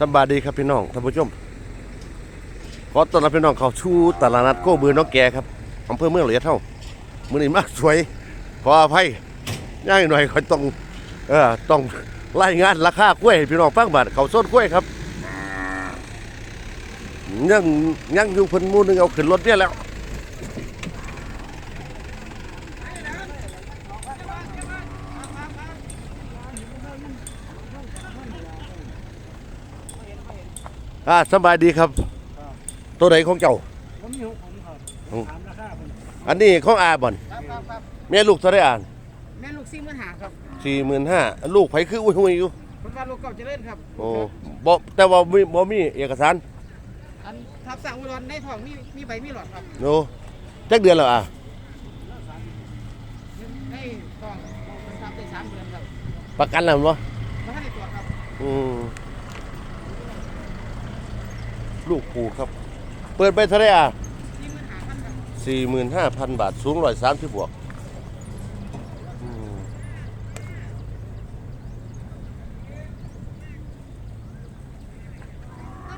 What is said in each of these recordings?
สบายดีครับพี่น้องท่านผู้ชมขอต้อนรับพี่น้องเข้าชูตลาดนัดโก้บือน้องแกครับอำเภอเมืองเหลือเท่ามือนี้มากสวย ขออภัยง่ายหน่อยเขาต้องเออต้องไล่งานราคากล้วยพี่น้องฟังบาทเขาส้นกล้วยครับยังยังอยู่เพิ่นมูนึงเอาขึ้นรถเนี่ยแล้ว อ่าสบายดีครับ ตัวไหนของเจ้า ผมมีของผมครับอืม ถามราคาเพิ่นอันนี้ของอาบ่อนครับครับครับแม่ลูกเท่าไรอ่านแม่ลูกซิ่งมันหาครับสี่หมื่นห้าลูกไผคืออุ้ยหุยอยู่คนว่าลูกเก่าเจริญครับโอ้บ่แต่ว่ามีบ่มีเอกสารอันทับสั่งอุดรในท้องมีมีใบมีหลอดครับโนจักเดือนแล้วอะในท้องมันทับได้สามเดือนครับประกันแล้วบ่มาให้ในตัวจครับอืม ลูกผูครับ เปิดไปเท่าไรอะซิ่งมันหาพันครับสี่หมื่นห้าพันบาทสูงร้อยสามสิบบวกอืม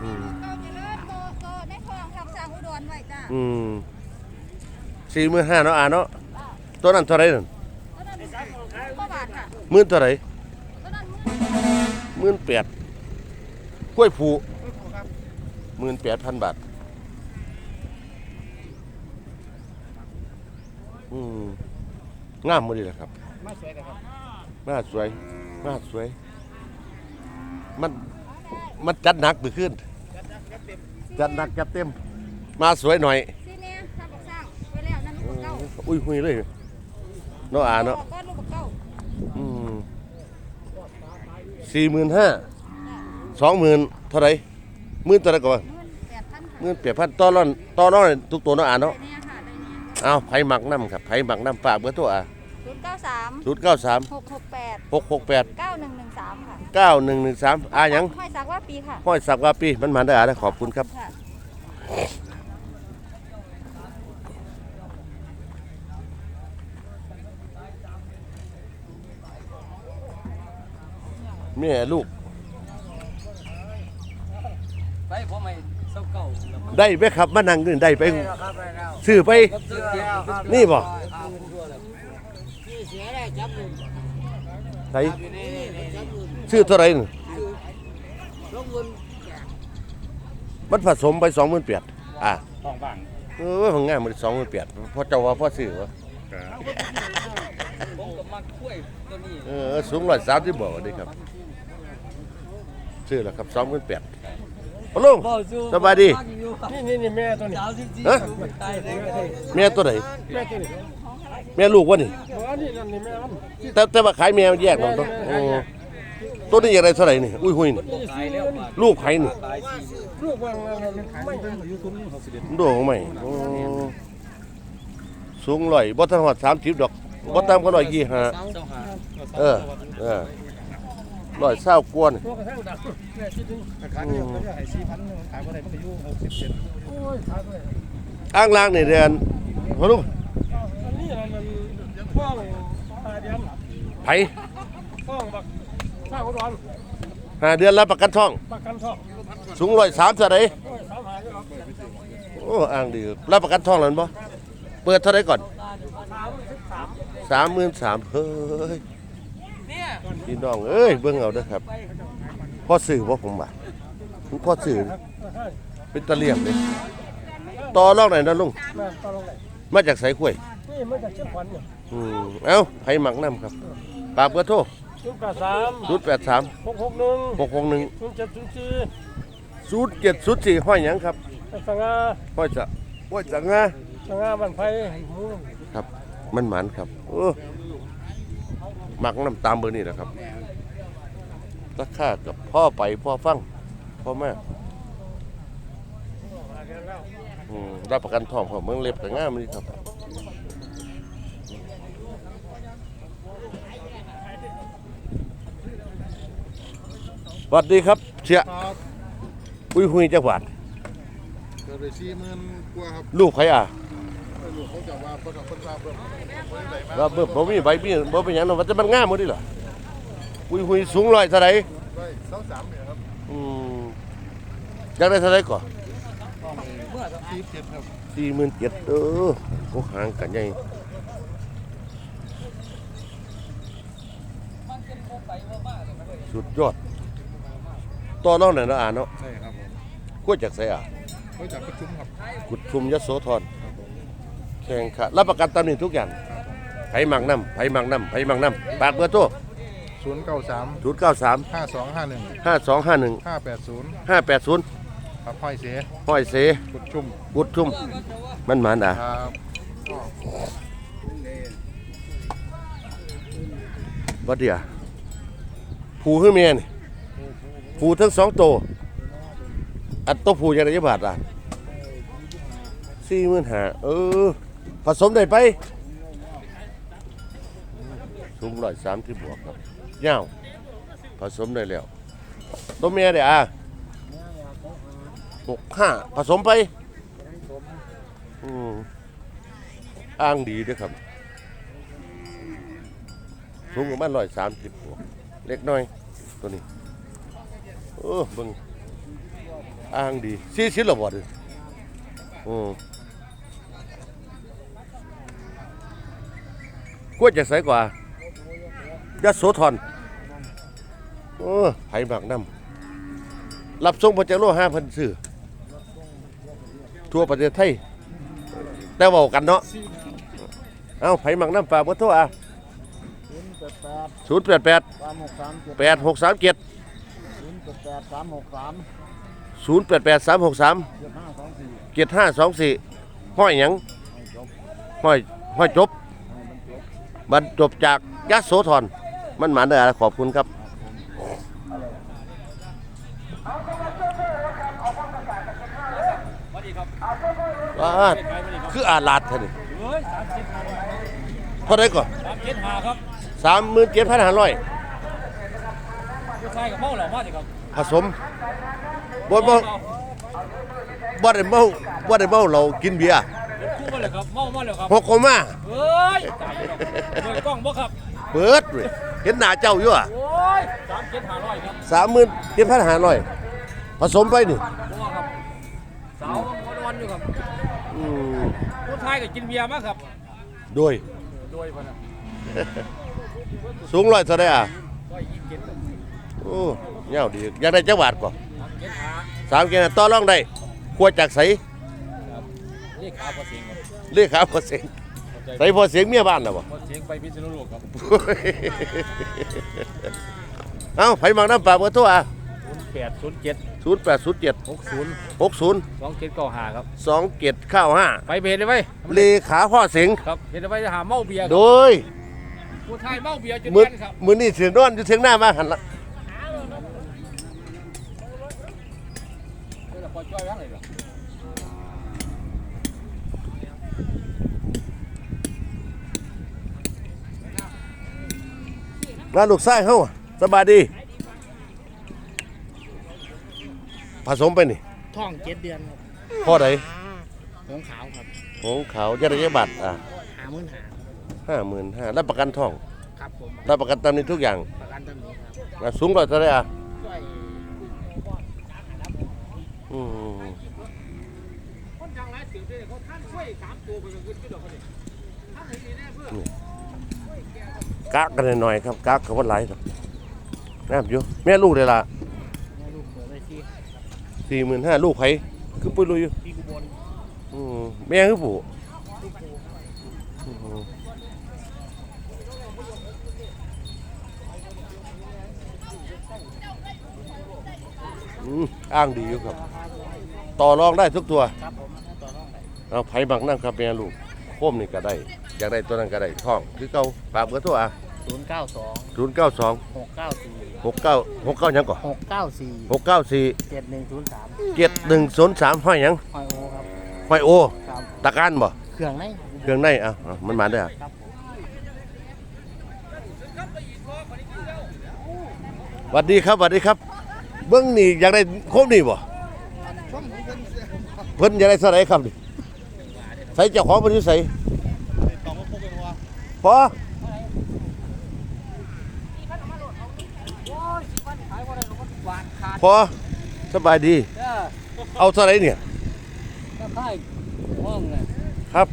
อืมเก่าเจริญโตโตในคลองคำสั่งอุดรไว้จ้าอืมสี่หมื่นห้าเนาะอ่าเนาะตัวนั้นเท่าไรนั่นตัวนั้นก็บาทค่ะหมื่นเท่าไรตัวนั้นหมื่นแปดกล้วยผูโอ้โหครับหมื่นแปดพันบาทอืมงามหมดเลยครับมาสวยเลยครับมาสวยมาสวย มันมันจัดหนักไปขึ้น จัดจัดจัดเต็มจัดหนักจัดเต็ม มาสวยหน่อยซีเนียทำบอกสร้างไว้แล้วนั่นลูกเก่าอุ้ยหุยเลยเนาะอ่าเนาะก็ลูกเก่าอืมสี่หมื่นห้าสองหมื่นเท่าไหรห มื่นเท่าไหรก่อนเงินแปดพันค่ะหมื่นแปดพันต่อร้อนต่อร้อนทุกตัวเนาะอ่าเนาะได้เนี่ยค่ะได้เนี่ยเอาไผหมักน้ำครับไผหมักน้ำฝากเบอร์โทรอะศูนย์เก้าสามศูนย์เก้าสามหกหกแปดหกหกแปดเก้าหนึ่งหนึ่งสามค่ะเก้าหนึ่งหนึ่งสามอ่าหยังห้อยสักว่าปีค่ะห้อยสักว่าปีมันมาได้อะนะขอบคุณครับค่ะแม่ลูก ไปผมไม่เศร้าเก่าแล้วมันได้ไหมครับมานั่งนี่ได้ไปได้แล้วครับได้แล้วซื้อไปซื้อแล้วครับนี่บ่ ครับนี่เสียได้จับหนึ่งใส่นี่นี่นี่จับหนึ่งซื้อเท่าไหรนี่ลงเงินมันผสมไปสองหมื่นแปดอะทองบ้างเออของงานมันสองหมื่นแปดเพราะเจ้าว่าพ่อซื้อวะผมกับมักคุ้ยตัวนี้เออสูงร้อยสามที่บอกดีครับซื้อแล้วครับสองหมื่นแปด พอลุงสบายดีนี่นี่นี่แม่ตัวนี้ฮะแม่ตัวไหนแม่ตัวนี้แม่ลูกวะนี่แต่แต่ว่าขายแมวแยกเนาะตัวตัวนี้อย่างไรเท่าไหร่นี่อุ้ยหุยนี่นี่ลูกไผ่นี่ลูกวางขายไม่ด้อยู่ทุนหกสิบเอ็ดดูของใหม่โอ้สูงร้อยบ่ทันหอดสามสิบดอกบ่ตามก็ร้อยยี่ห้าเศร้าหาเออเออ ร้อยเศร้ากวนตัวกระทั่งดังแม่คิดถึงขายเนี่ยเขาจะให้สี่พันขายบ่ได้มันก็อยู่หกสิบเจ็ดโอ้ยขายบ่ได้อ้างล่างนี่เดือนพอลุงอันนี้มันฟ้องหาเดือนไผ่ฟ้องบักสร้างอุดรห้าเดือนรับประกันท้อง ประกันท้องสูงร้อยสามเท่าไรโอ้อ้างดีรับประกันท้องแล้วบ่เปิดเท่าไรก่อนสามหมื่นสามเฮ้ย พี่น้องเอ้ยเบิ่งเอาเด้อครับพ่อสื่อบ่ผมว่าพ่อสื่อเป็นตะเลียงเลยต่อรองไหนอยนะลุงแม่ตลงไหนมาจากไสกล้วยนี่มันจะเชื่อมขวัญเนี่ยอืมเอ้าไผหมักน้ำครับปากเบอร์โทรศูนย์แปดสามศูนย์แปดสามหกหกหนึ่งหกหกหนึ่งศูนย์เจ็ดศูนย์สี่ศูนย์เจ็ดศูนย์สี่ห้อยหยังครับสง่าห้อยจะห้อยจะงาสง่าบันไพหมูครับ มันหมันครับโอ้ห มักน้ำตามเบอร์นี่แหละครับราคากับพ่อไปพ่อฟังพ่อแม่อืมรับประกันทองของเมืองเล็บกับง่ามนี่ครับสวัสดีครับเชียครับอุ้ยหุยจังหวัดเกิดไปสี่หมื่นกว่าครับลูกใครอะไม่รู้เขาจะว่าคนของคนทราบเรื่อ งเรื่องใดมาว่าเบิ่บ่มีใบมีบ่เป็นหยังเนาะว่าแต่มันงามหมดนี่เหรออุ้ยหุยสูงร้อยเท่าไหร่รไว้สองสามเนี่ยครับอืมอยากได้เท่าไหร่ก่อนเมื่อสี่เจ็ดครับสี่หมื่นเจ็ดเออโอ้ห่างกันใหญ่สุดยอดต่อน้องไหนอยเนาะอ่านเนาะใช่ครับผมกล้วยจากไสอะไว้จากประชุมครับกุดชุมยโสธรแข่งขันรับประกันตำแหนิทุกอย่าง ครับ ไผหมักน้ำไผหมักน้ำไผหมักน้ำปากเบอร์โทรศูนย์เก้าสามศูนย์เก้าสามห้าสองห้าหนึ่งห้าสองห้าหนึ่งห้าแปดศูนย์ห้าแปดศูนย์ครับห้อยเสียห้อยเสกุดชุ่มกุดชุมมันหมันอะครับบัดเดียผูขึ้นเมียนี่ผูทั้งสองตัวอันตัวผูยังไงจะบาทอะสี่หมื่นห้าเออผสมได้ไป สูงร้อยสามที่บวกครับเงาวผสมได้แล้วตัวเมียเดี๋ยวอะหกห้าผสมไปอืมอ้างดีด้วยครับสูงประมาณร้อยสามสิบบวกเล็กน้อยตัวนี้โอ้เบิ่งอ่างดีสี่สิบละบ่ดิอืมกล้วยจะใสกว่า ยะโสธรโอ้ไผ่หมักน้ำรับส่งพระเจ้าโลห้าพันซื้อทั่วประเทศไทย แต่เว่ากันเนาะเอาไผ่หมักน้ำฝากมาโทษอะศูนย์แปดแปดศูนย์แปดแปดสามหกสามเจ็ดแปดหกสามเจ็ดศูนย์แปดแปดสามหกสามศูนย์แปดแปดสามหกสามเจ็ดห้าสองสี่เจ็ดห้าสองสี่ห้อยหยังห้อยห้อยจบ บรรจบจากยะโสธร มันหมานเด้อขอบคุณครับว้าคืออาลาดท่านี่เฮ้ยสามสิบห้าเท่าไหรก่อนสามเจ็ดห้าครับสามหมื่นเจ็ดพันห้าร้อยผู้ชายกับเมาเหล่ามาสิครับผสมบ่บ่บ่ได้เมาบ่ได้เมาเรากินเบียร์คู่มาเลยครับเมามาเลยครับหกโคมาเฮ้ยตายแล้วเปิดกล้องบ่ครับ เปิดเว้ยเห็นหน้าเจ้าอยู่อะโอ้ยสามเจ็ดห้าร้อยครับสามหมื่นเจ็ดพันห้าร้อยผสมไปนี่บ่ครับสาววันวันๆอยู่ครับอืมผู้ชายก็กินเบียร์มากครับโดยโดยพนันสูงร้อยเท่าไดอะร้อยยี่สิบเจ็ดโอ้เงาดีอยากได้จังหวัดก่อนสามเจ็ดห้าสามเกณฑ์ต่อรองได้ขวดจากใสเลขขาพอเสียงครับ เรียกขาพอเสียง ใสพอเสียงเมียบ้านน่ะบ่พอเสียงไปพิษณุโลกครับเอ้าไผมักน้ำปลาเบอร์โทรอะศูนย์แปดศูนย์เจ็ดศูนย์แปดศูนย์เจ็ดหกศูนย์หกศูนย์สองเจ็ดเก้าห้าครับสองเจ็ดข้าวห้าไปเบรได้ไหมเลขาพ่อเสียงครับเห็นได้ไหมจะหาเมาเบียร์ครับโดยผู้ชายเมาเบียร์จนมือแน่นครับมือนี่เสียงนอนอยู่เสียงหน้ามาหันละ เดี๋ยวเราพอจ้อยไว้เลยเหรอ งานลูกไส้เฮาอะสบายดี ผสมไปนี่ท้องเจ็ดเดือนครับพ่อใดหงขาวครับของเขาจะได้บัตรอะหาหมื่นหาห้าหมื่นห้ารับประกันท่องครับผมรับประกันตามนี้ทุกอย่างประกันตำหนิครับอะสูงร้อยเท่าไหรอะช่วยอืมคนทางไรสืบได้เขาท่านช่วยสามตัวไปกับคุณที่ดอกเขาดิท่านไหนดีแน่เพื่อน กะกันหน่อยๆครับกะกับว่าหลายครับน้ำอยู่แม่ลูกเลยล่ะแม่ลูกเปิดไว้ที่สี่หมื่นห้าลูกไผคือปุ้ยลุยอยู่ที่กุบลอืมแม่คือปู่ลูกปูอืมอืมอ้างดีอยู่ครับ ต่อรองได้ทุกตัว ครับผมต่อรองได้เอาไผบักนั่งครับแม่ลูกโคมนี่ก็ได้ อยากได้ตัวนั้นก็ได้ท้อง คือเก่าฝากเบอร์โทรอะศูนย์เก้าสองศูนย์เก้าสองหกเก้าสี่หกเก้าหกเก้ายังก่อนหกเก้าสี่หกเก้าสี่เจ็ดหนึ่งศูนย์สามเจ็ดหนึ่งศูนย์สามห้อยหยังหอยโอครับห้อยโอ ครับตะการบ่เครื่องในเครื่องในอะอะมันมาได้ออะครับผมสวัสดีครับสวัสดีครับ เบิ้งนี่อยากได้โคมนี่บ่เพิ่นอยากได้เท่าไหร่ครับนี่ใส่เจ้าของเพิ่นอยู่ใส่พอขาดพอสบายดี เออเอาเท่าไหรเนี่ยก็ค่ายห้องเลยครับ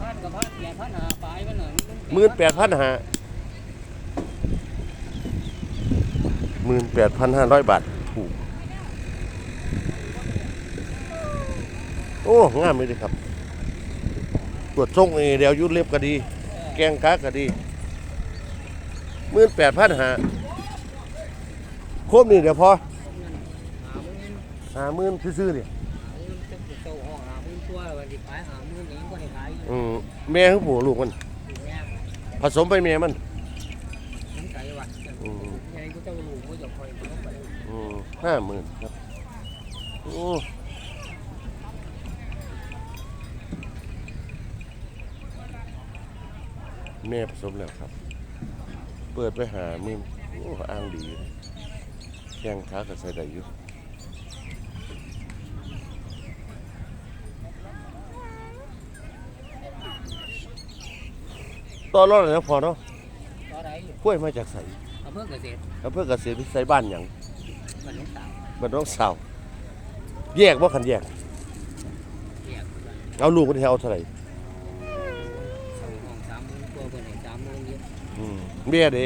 พันกับพันแปดพันหาปลายมันหน่อยหมื่นแปดพันห้าหมื่นแปดพันห้าร้อยบาท ถูก โอ้ งามเลยครับตร วจทรงเอเดียวยุดเล็บก็ดี แกงกาก็ดีมื่นแปดพันหาครบนี่เดี๋ยวพอหาหมื่นซื่อๆเนี่ยหาหมื่นจะเจ้าห้องหาหมื่นตัววันที่ขายหาหมื่นนี้ก็ได้ขายอยู่อืมแม่ของผัวลูกมัน ผสมไปแม่มันห้าหมื่นครับโอ้ แม่ผสมแล้วครับ เปิดไปหาหมื่นโอ้อ้างดีเลยแข้งขาก็ใส่ได้อยู่ตอนรอดเลยนะพอเนาะต่อได้อยู่กล้วยมาจากใสอำเภอเกษตรอำเภอเกษตรวิสัยบ้านหยังบ้านหนองสาวบ้านน้องสาวแยกบ่คันแยกเรียก เอาลูกมันแถวเท่าไหร่ สองห้องสามหมื่นตัวเพิ่นให้สามหมื่นเยอะ อืม เบี้ยเด้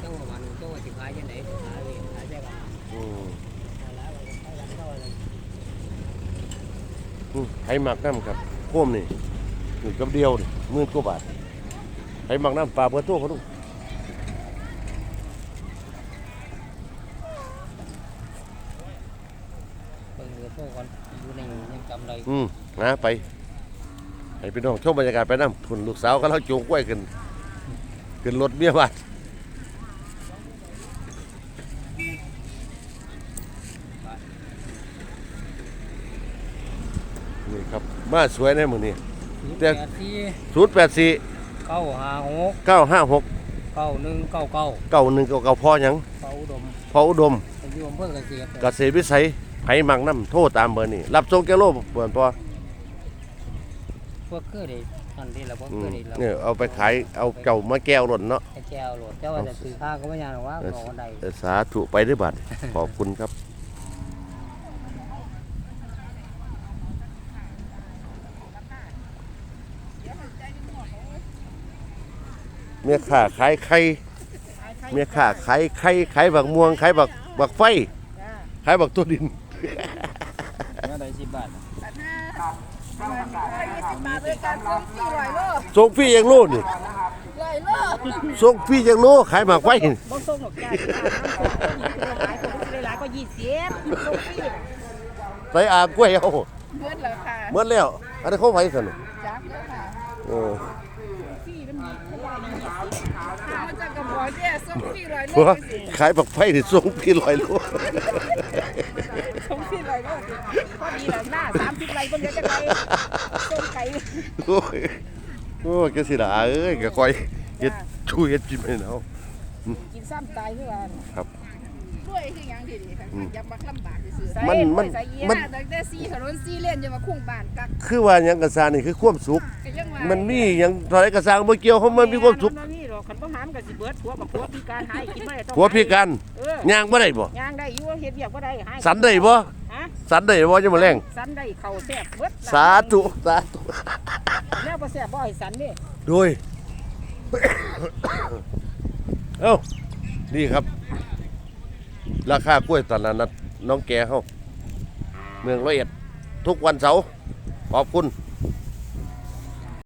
เจ้าว่าวันเจ้าว่าสิขายจังได๋ขายเลยขายได้บ่อืมขายแล้วขายแล้วเท่าไหร่อืมไห้หมักน้ำครับโค้มนี่นี่กับเดียวนี่หมื่นกว่าบาทไห้หมักน้ำปลาเบอร์ตัวเขาดูเบิ่งเรือโทรก่อนอยู่ในยังจำได้อืมนะไป ให้พี่น้องชมบรรยากาศไปน้ำทุนลูกสาวก็เล่าจูงกล้วยขึ้น ขึ้นรถเมียบาทนี่ครับมาสวยแน่มือนี้แปดสี่ศูนย์แปดสี่เก้าห้าหกเก้าห้าหกเก้าหนึ่งเก้าเก้าเก้าหนึ่งเก้าเก้าพ่อหยังเก้าอุดมพ่ออุดมอยู่อำเภอเกษตรเกษตรวิสัยไห้หมักน้ำโทษตามเบอร์นี่รับส่งแกโลเปิดพอ พวกเครือได้อันที่เราพวกอืเครืมอได้เราเนี่ยเอาไปขายเอาเจ้ามาแก้วหล่นเนาะไอ้แก้วโหลดเจ้าว่าจะซื้อข้าวก็ไม่ยากหรอกว่าบอกวันใดเออสาธุไปด้วยบัตรขอบคุณครับเมียข่าขายไข่เมียข่าขายไข่ขายบักม่วงขายบักบักไฟขายบักตัวดินว่าได้สิบบาท ปัญหาร้อยยี่สิบบาทด้วยกันส่งสี่ร้อยโลส่งฟรียังโลนี่ร้อยโลส่งฟรียังโลขายบักไฟบ่ส่งหรอกจ้าขายคนได้หลายก็ยี่สิบส่งฟรีใส่อากล้วยเอาเงินเหรอค่ะเมื่อแล้วอันนี้เขาไฟสนุกจักแล้วค่ะเออ ฟรีมันมีร้อยละยี่สิบ มันจะกระบอกเนี่ยส่งฟรีร้อยโลเพราะว่าสิขายบักไฟนี่ส่งฟรีลอยโลส่งฟรีร้อยโลสิพอดีแล้วหน้าสามสิบไรบนเดียวจะไปส่งไก่โอ้ยโอ้ยแกสิล่ะเอ้ยแกคอยเฮ็ดช่วยเฮ็ดกินไปเนาะ กินซ้ำตายคือว่าครับด้วยคือหยังดีๆค่ะอืมอย่ามาลำบากซื่อมันมันใส่มัมันนตั้งแต่ซีถนนซีเลนจะมาคุ้งบ้านกักคือว่าหยังกระซานี่คือความสุข ก็ยังว่ามันมีหยังเท่าไรกระซางบ่เกี่ยวเขามันมีความสุขนมี หรอกคันบ่หามก็สิเบิดผัวกับผัวพิการหายกินบ่ได้ต้องผัวพิการเออย่างบ่ได้บ่ย่างได้อยู่เฮ็ดเวียกบ่ได้หายสันได้บ่ฮะสันได้บ่จะมาแรงสันได้เข้าแซ่บเบิดสาธุสาธุแล้วบ่แซ่บบ่ให้สันนี่โดยเอ้านี่ครับ ราคากล้วยตลาดนัดน้องแกเฮาเมืองร้อยเอ็ดทุกวันเสาร์ขอบคุณ